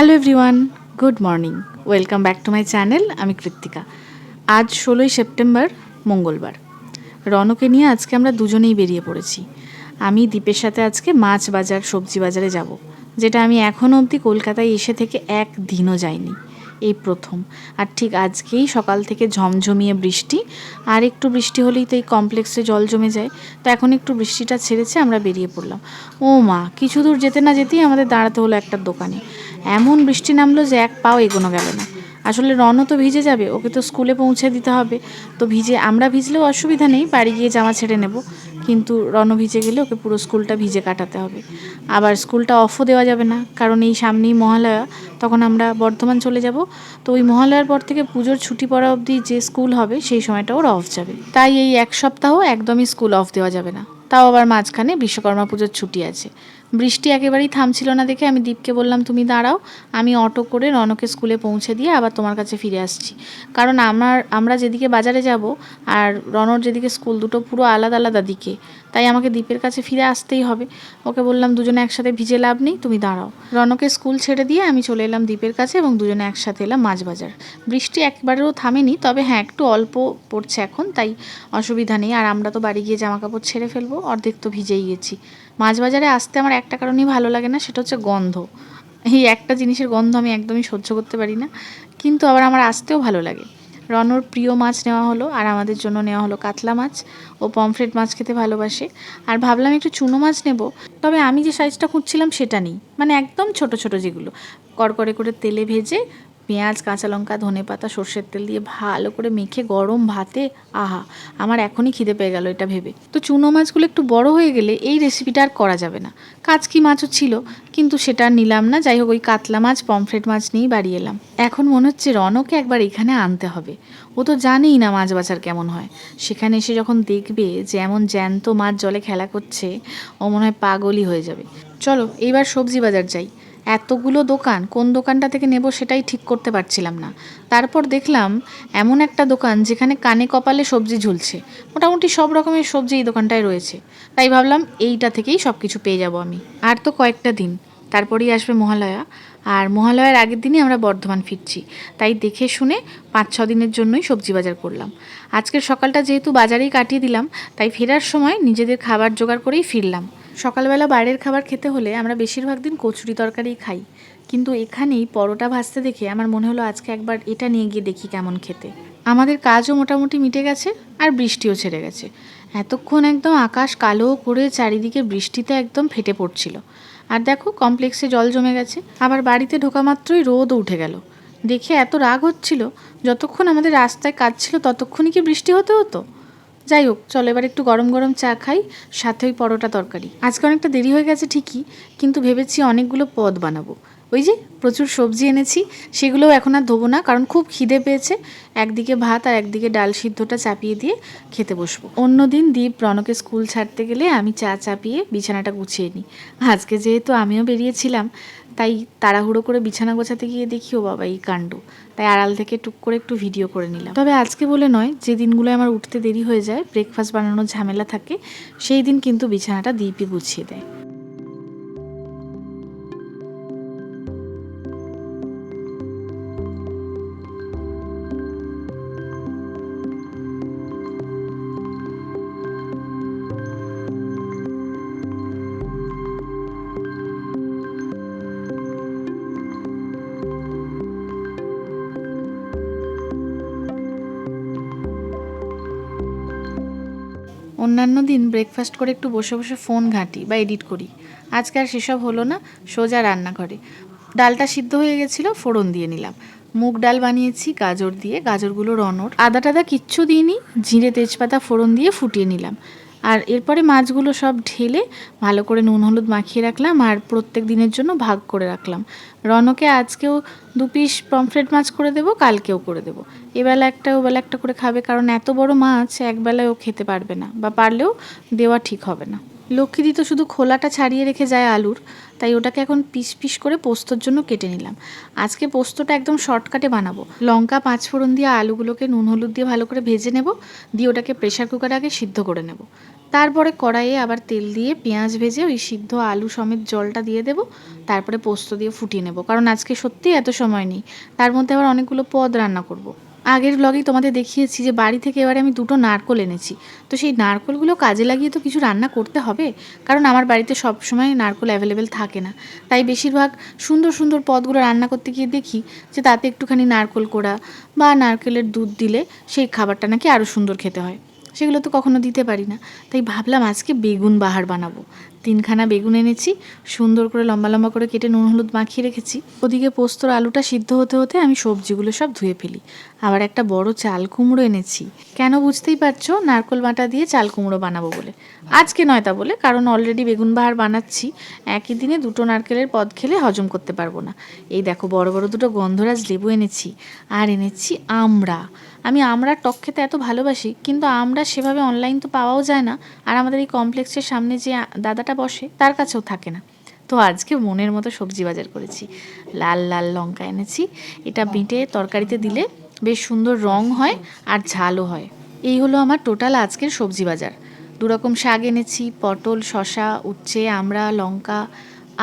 Hello everyone good morning welcome back to my channel আমি কৃত্তিকা। আজ ষোলোই সেপ্টেম্বর, মঙ্গলবার। রনকে নিয়ে আজকে আমরা দুজনেই বেরিয়ে পড়েছি। আমি দ্বীপের সাথে আজকে মাছ বাজার, সবজি বাজারে যাব, যেটা আমি এখনও অবধি কলকাতায় এসে থেকে এক দিনও যাইনি। এই প্রথম। আর ঠিক আজকেই সকাল থেকে ঝমঝমিয়ে বৃষ্টি। আর একটু বৃষ্টি হলেই তো এই কমপ্লেক্সে জল জমে যায়। তো এখন একটু বৃষ্টিটা ছেড়েছে, আমরা বেরিয়ে পড়লাম। ও মা, কিছু দূর যেতে না যেতেই আমাদের দাঁড়াতে হলো একটা দোকানে। এমন বৃষ্টি নামলো যে এক পাও এগোনো গেল না। আসলে রনও তো ভিজে যাবে, ওকে তো স্কুলে পৌঁছে দিতে হবে। তো ভিজে আমরা ভিজলেও অসুবিধা নেই, বাড়ি গিয়ে জামা ছেড়ে নেব। কিন্তু রণ ভিজে গেলে ওকে পুরো স্কুলটা ভিজে কাটাতে হবে। আবার স্কুলটা অফও দেওয়া যাবে না, কারণ এই সামনেই মহালয়া, তখন আমরা বর্ধমান চলে যাব। তো ওই মহালয়ার পর থেকে পুজোর ছুটি পড়া অবধি যে স্কুল হবে, সেই সময়টা ওর অফ যাবে। তাই এই এক সপ্তাহ একদমই স্কুল অফ দেওয়া যাবে না। তাও আবার মাঝখানে বিশ্বকর্মা পুজোর ছুটি আছে। বৃষ্টি একেবারেই থামছিল না দেখে আমি দীপকে বললাম, তুমি দাঁড়াও, আমি অটো করে রনকে স্কুলে পৌঁছে দিয়ে আবার তোমার কাছে ফিরে আসছি। কারণ আমার, আমরা যেদিকে বাজারে যাব আর রনর যেদিকে স্কুল দুটো পুরো আলাদা আলাদা দিকে, তাই আমাকে দীপের কাছে ফিরে আসতেই হবে। ওকে বললাম, দুজনে একসাথে ভিজে লাভ নেই, তুমি দাঁড়াও। রনকে স্কুল ছেড়ে দিয়ে আমি চলে এলাম দ্বীপের কাছে এবং দুজনে একসাথে এলাম মাছ বাজার বৃষ্টি একবারেও থামেনি, তবে হ্যাঁ একটু অল্প পড়ছে এখন, তাই অসুবিধা নেই। আর আমরা তো বাড়ি গিয়ে জামা কাপড় ছেড়ে ফেলব, অর্ধেক তো ভিজেই গেছি। মাছ বাজারে আসতে আমার একটা কারণেই ভালো লাগে না, সেটা হচ্ছে গন্ধ। এই একটা জিনিসের গন্ধ আমি একদমই সহ্য করতে পারি না, কিন্তু আবার আমার আসতেও ভালো লাগে। রনর প্রিয় মাছ নেওয়া হলো, আর আমাদের জন্য নেওয়া হলো কাতলা মাছ। ও পমফ্রেট মাছ খেতে ভালোবাসে। আর ভাবলাম একটু চুনো মাছ নেব, তবে আমি যে সাইজটা খুঁজছিলাম সেটা নেই। মানে একদম ছোট ছোট যেগুলো। কড়কড়ে করে তেলে ভেজে পেঁয়াজ, কাঁচা লঙ্কা, ধনে পাতা, সর্ষের তেল দিয়ে ভালো করে মেখে গরম ভাতে আহা, আমার এখনই খিদে পেয়ে গেল এটা ভেবে। তো চুনো মাছগুলো একটু বড় হয়ে গেলে এই রেসিপিটা আর করা যাবে না। কাচকি মাছও ছিল, কিন্তু সেটা নিলাম না। যাই হোক, ওই কাতলা মাছ, পমফ্রেট মাছ নিয়েই বাড়ি এলাম। এখন মনে হচ্ছে রনকে একবার এখানে আনতে হবে। ও তো জানেই না মাছ বাছার কেমন হয়। সেখানে এসে যখন দেখবে যে এমন জ্যান্ত মাছ জলে খেলা করছে, ও মনে হয় পাগলই হয়ে যাবে। চলো, এইবার সবজি বাজার যাই। এতগুলো দোকান, কোন দোকানটা থেকে নেব সেটাই ঠিক করতে পারছিলাম না। তারপর দেখলাম, এমন একটা দোকান যেখানে কানে কপালে সবজি ঝুলছে। মোটামুটি সব রকমের সবজি এই দোকানটায় রয়েছে। তাই ভাবলাম এইটা থেকেই সব কিছু পেয়ে যাব আমি। আর তো কয়েকটা দিন। তারপরেই আসবে মহালয়া। আর মহালয়ার আগের দিনই আমরা বর্ধমান ফিরছি। তাই দেখে শুনে পাঁচ, ছ দিনের জন্যই সবজি বাজার করলাম। আজকের সকালটা যেহেতু বাজারেই কাটিয়ে দিলাম, তাই ফেরার সময় নিজেদের খাবার জোগাড় করেই ফিরলাম। সকালবেলা বাইরের খাবার খেতে হলে আমরা বেশিরভাগ দিন কচুরি তরকারি খাই। কিন্তু এখানেই পরোটা ভাজতে দেখে আমার মনে হলো আজকে একবার এটা নিয়ে গিয়ে দেখি কেমন খেতে। আমাদের কাজও মোটামুটি মিটে গেছে আর বৃষ্টিও ছেড়ে গেছে। এতক্ষণ একদম আকাশ কালো করে চারিদিকে বৃষ্টিতে একদম ফেটে পড়ছিল। আর দেখো কমপ্লেক্সে জল জমে গেছে। আবার বাড়িতে ঢোকা মাত্রই রোদও উঠে গেল। দেখে এত রাগ হচ্ছিল, যতক্ষণ আমাদের রাস্তায় কাজ ছিল ততক্ষণই কি বৃষ্টি হতে হতো? যাই হোক, চলো এবার একটু গরম গরম চা খাই, সাথে ওই পরোটা তরকারি। আজকে অনেকটা দেরি হয়ে গেছে ঠিকই, কিন্তু ভেবেছি অনেকগুলো পদ বানাবো। ওই যে প্রচুর সবজি এনেছি, সেগুলোও এখন আর ধোবো না, কারণ খুব খিদে পেয়েছে। একদিকে ভাত আর একদিকে ডাল সিদ্ধটা চাপিয়ে দিয়ে খেতে বসবো। অন্যদিন দীপ রনকে স্কুল ছাড়তে গেলে আমি চা চাপিয়ে বিছানাটা গুছিয়ে নিই। আজকে যেহেতু আমিও বেরিয়েছিলাম, তাই তাড়াহুড়ো করে বিছানা গোছাতে গিয়ে দেখি ও বাবা এই কাণ্ড। তাই আড়াল থেকে টুক করে একটু ভিডিও করে নিলাম। তবে আজকে বলে নয়, যে দিনগুলো আমার উঠতে দেরি হয়ে যায়, ব্রেকফাস্ট বানানোর ঝামেলা থাকে, সেই দিন কিন্তু বিছানাটা দীপই গুছিয়ে দেয়। অন্যান্য দিন ব্রেকফাস্ট করে একটু বসে বসে ফোন ঘাঁটি বা এডিট করি। আজকে আর সেসব হলো না, সোজা রান্নাঘরে। ডালটা সিদ্ধ হয়ে গেছিল, ফোড়ন দিয়ে নিলাম। মুগ ডাল বানিয়েছি, গাজর দিয়ে, গাজরগুলো রনর। আদা টাদা কিচ্ছু দিইনি, জিরে তেজপাতা ফোড়ন দিয়ে ফুটিয়ে নিলাম। আর এরপরে মাছগুলো সব ঢেলে ভালো করে নুন হলুদ মাখিয়ে রাখলাম আর প্রত্যেক দিনের জন্য ভাগ করে রাখলাম। রনকে আজকেও দু পিস পমফ্রেট মাছ করে দেবো, কালকেও করে দেবো। এবেলা একটা, ওবেলা একটা করে খাবে কারণ এত বড় মাছ একবেলায় ও খেতে পারবে না বা পারলেও দেওয়া ঠিক হবে না। লক্ষ্মীদি তো শুধু খোলাটা ছাড়িয়ে রেখে যায় আলুর। তাই ওটাকে এখন পিস পিস করে পোস্তর জন্য কেটে নিলাম। আজকে পোস্তটা একদম শর্টকাটে বানাবো। লঙ্কা, পাঁচ ফোড়ন দিয়ে আলুগুলোকে নুন, হলুদ দিয়ে ভালো করে ভেজে নেব, দিয়ে ওটাকে প্রেশার কুকারে আগে সিদ্ধ করে নেব। তারপরে কড়াইয়ে আবার তেল দিয়ে পেঁয়াজ ভেজে ওই সিদ্ধ আলু সমেত জলটা দিয়ে দেবো, তারপরে পোস্ত দিয়ে ফুটিয়ে নেব। কারণ আজকে সত্যিই এত সময় নেই। তার মধ্যে আবার অনেকগুলো পদ রান্না করব। আগের ব্লগেই তোমাদের দেখিয়েছি যে বাড়ি থেকে এবারে আমি দুটো নারকোল এনেছি। তো সেই নারকোলগুলো কাজে লাগিয়ে তো কিছু রান্না করতে হবে, কারণ আমার বাড়িতে সব সময় নারকোল অ্যাভেলেবেল থাকে না। তাই বেশিরভাগ সুন্দর সুন্দর পদগুলো রান্না করতে গিয়ে দেখি যে তাতে একটুখানি নারকোল কোড়া বা নারকেলের দুধ দিলে সেই খাবারটা নাকি আরও সুন্দর খেতে হয়। সেগুলো তো কখনো দিতে পারি না। তাই ভাবলাম আজকে বেগুন বাহার বানাবো। তিনখানা বেগুন এনেছি, সুন্দর করে লম্বা লম্বা করে কেটে নুন হলুদ মাখিয়ে রেখেছি। ওদিকে পোস্তর আলুটা সিদ্ধ হতে হতে আমি সবজিগুলো সব ধুয়ে ফেলি। আবার একটা বড় চাল কুমড়ো এনেছি। কেন বুঝতেই পারছ? নারকোল বাটা দিয়ে চাল কুমড়ো বানাবো বলে। আজকে নয় তা বলে, কারণ অলরেডি বেগুন বাহার বানাচ্ছি। একই দিনে দুটো নারকেলের পদ খেলে হজম করতে পারব না। এই দেখো, বড় বড় দুটো গন্ধরাজ লেবু এনেছি। আর এনেছি আমড়া। আমি আমড়ার টক খেতে এত ভালোবাসি, কিন্তু আমরা সেভাবে অনলাইন তো পাওয়াও যায় না। আর আমাদের এই কমপ্লেক্সের সামনে যে দাদাটা বসে, তার কাছেও থাকে না। তো আজকে মনের মতো সবজি বাজার করেছি। লাল লাল লঙ্কা এনেছি। এটা বেটে তরকারিতে দিলে বেশ সুন্দর রং হয় আর ঝালও হয়। এই হলো আমার টোটাল আজকের সবজি বাজার। দু রকম শাক এনেছি, পটল শশা উচ্ছে আমড়া লঙ্কা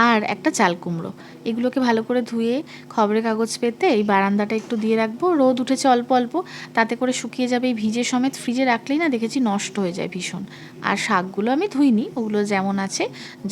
আর একটা চাল কুমড়ো। এগুলোকে ভালো করে ধুয়ে খবরের কাগজ পেতে এই বারান্দাটা একটু দিয়ে রাখব। রোদ উঠেছে অল্প অল্প, তাতে করে শুকিয়ে যাবে এই ভিজে সমেত ফ্রিজে রাখলেই না দেখেছি নষ্ট হয়ে যায় ভীষণ। আর শাকগুলো আমি ধুইনি, ওগুলো যেমন আছে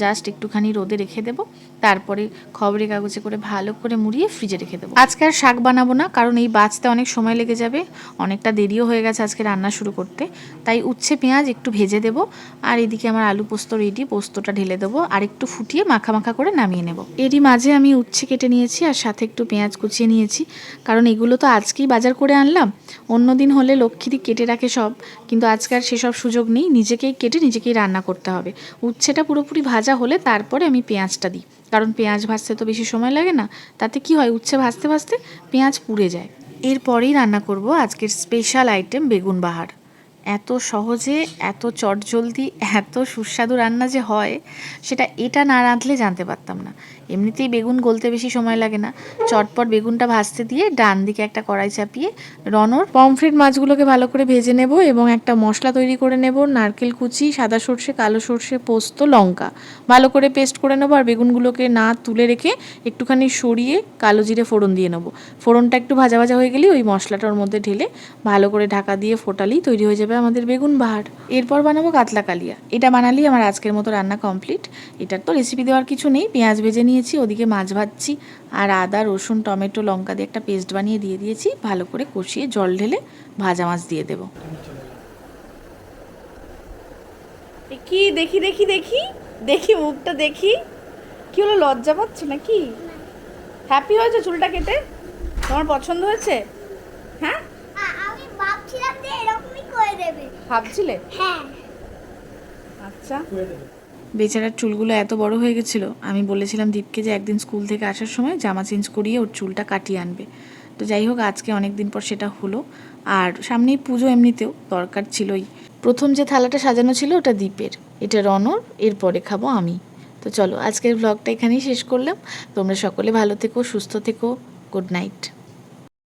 জাস্ট একটুখানি রোদে রেখে দেবো। তারপরে খবরের কাগজে করে ভালো করে মুড়িয়ে ফ্রিজে রেখে দেবো। আজকে আর শাক বানাবো না, কারণ এই বাঁচতে অনেক সময় লেগে যাবে, অনেকটা দেরিও হয়ে গেছে আজকে রান্না শুরু করতে। তাই উচ্ছে, পেঁয়াজ একটু ভেজে দেবো। আর এদিকে আমার আলু পোস্ত রেডি পোস্তটা ঢেলে দেবো। আর একটু ফুটিয়ে মাখা মাখা করে নামিয়ে নেব। এরই মাঝে আমি উচ্ছে কেটে নিয়েছি আর সাথে একটু পেঁয়াজ কুচিয়ে নিয়েছি। কারণ এগুলো তো আজকেই বাজার করে আনলাম। অন্য দিন হলে লক্ষ্মীদি কেটে রাখে সব। কিন্তু আজকে আর সেসব সুযোগ নেই। নিজেকেই কেটে নিজেকেই রান্না করতে হবে। উচ্ছেটা পুরোপুরি ভাজা হলে তারপরে আমি পেঁয়াজটা দিই। কারণ পেঁয়াজ ভাজতে তো বেশি সময় লাগে না। তাতে কি হয়? উচ্ছে ভাজতে ভাজতে পেঁয়াজ পুড়ে যায়। এরপরেই রান্না করব আজকের স্পেশাল আইটেম বেগুন বাহার। এত সহজে, এত চটজলদি, এত সুস্বাদু রান্না যে হয়, সেটা এটা না রাঁধলে জানতে পারতাম না। এমনিতেই বেগুন গলতে বেশি সময় লাগে না। চটপট বেগুনটা ভাজতে দিয়ে ডান দিকে একটা কড়াই চাপিয়ে রনর পমফ্রেট মাছগুলোকে ভালো করে ভেজে নেব এবং একটা মশলা তৈরি করে নেব, নারকেল কুচি, সাদা সর্ষে, কালো সর্ষে, পোস্ত, লঙ্কা। ভালো করে পেস্ট করে নেব আর বেগুনগুলোকে না তুলে রেখে একটুখানি সরিয়ে কালো জিরে ফোড়ন দিয়ে নেব। ফোড়নটা একটু ভাজা ভাজা হয়ে গেলেই ওই মশলাটার মধ্যে ঢেলে ভালো করে ঢাকা দিয়ে ফোটালেই তৈরি হয়ে যাবে আমাদের বেগুন বাহার। এরপর বানাবো কাতলা কালিয়া। এটা বানালেই আমার আজকের মতো রান্না কমপ্লিট এটার তো রেসিপি দেওয়ার কিছু নেই। পেঁয়াজ ভেজে নিয়েছি ওদিকে মাছ ভাজছি আর আদা রসুন টমেটো লঙ্কা দিয়ে একটা পেস্ট বানিয়ে দিয়ে দিয়েছি। ভালো করে কষিয়ে জল ঢেলে ভাজা মাছ দিয়ে দেবো। কি দেখি দেখি দেখি দেখি মুখটা দেখি। কি হলো লজ্জা পাচ্ছে নাকি? হ্যাপি হয়েছে চুলটা কেটে? তোমার পছন্দ হয়েছে? হ্যাঁ? ভাবছিলাম যে এরকমই করে দেবে। ভাবছিলে? হ্যাঁ। আচ্ছা। বেচারার চুলগুলো এত বড় হয়ে গেছিল আমি বলেছিলাম দীপকে যে একদিন স্কুল থেকে আসার সময় জামা চেঞ্জ করিয়ে ওর চুলটা কাটিয়ে আনবে। তো যাই হোক আজকে অনেক দিন পর সেটা হলো। আর সামনেই পুজো এমনিতেও দরকার ছিলই। প্রথম যে থালাটা সাজানো ছিল ওটা দীপের। এটা রনর এরপরে খাব আমি। তো চলো আজকের ব্লগটা এখানেই শেষ করলাম। তোমরা সকলে ভালো থেকো সুস্থ থেকো। Good night.